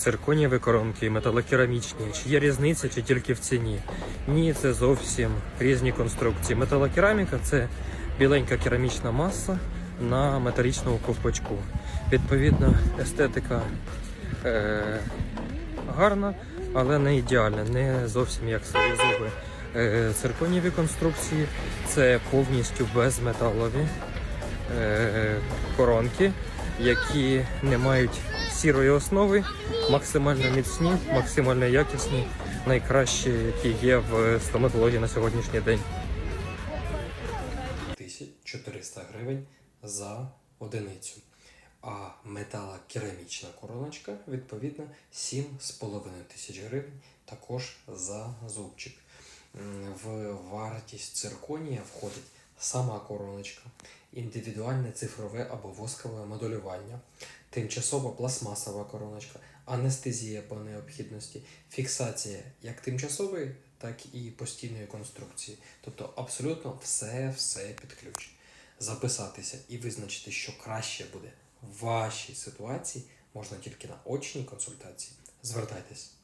цирконієві коронки, металокерамічні. Чи є різниця, чи тільки в ціні? Ні, це зовсім різні конструкції. Металокераміка це біленька керамічна маса на металічному ковпачку. Відповідно, естетика е, гарна, але не ідеальна, не зовсім як свої зуби. Е, цирконієві конструкції це повністю безметалові е, коронки, які не мають сірої основи, максимально міцні, максимально якісні, найкращі, які є в стоматології на сьогоднішній день. 1400 гривень за одиницю. А металокерамічна короночка, відповідно, 7,5 тисяч гривень також за зубчик. В вартість цирконія входить сама короночка, індивідуальне цифрове або воскове моделювання, тимчасова пластмасова короночка, анестезія по необхідності, фіксація як тимчасової, так і постійної конструкції. Тобто абсолютно все-все під ключ. Записатися і визначити, що краще буде в вашій ситуації, можна тільки на очній консультації. Звертайтесь.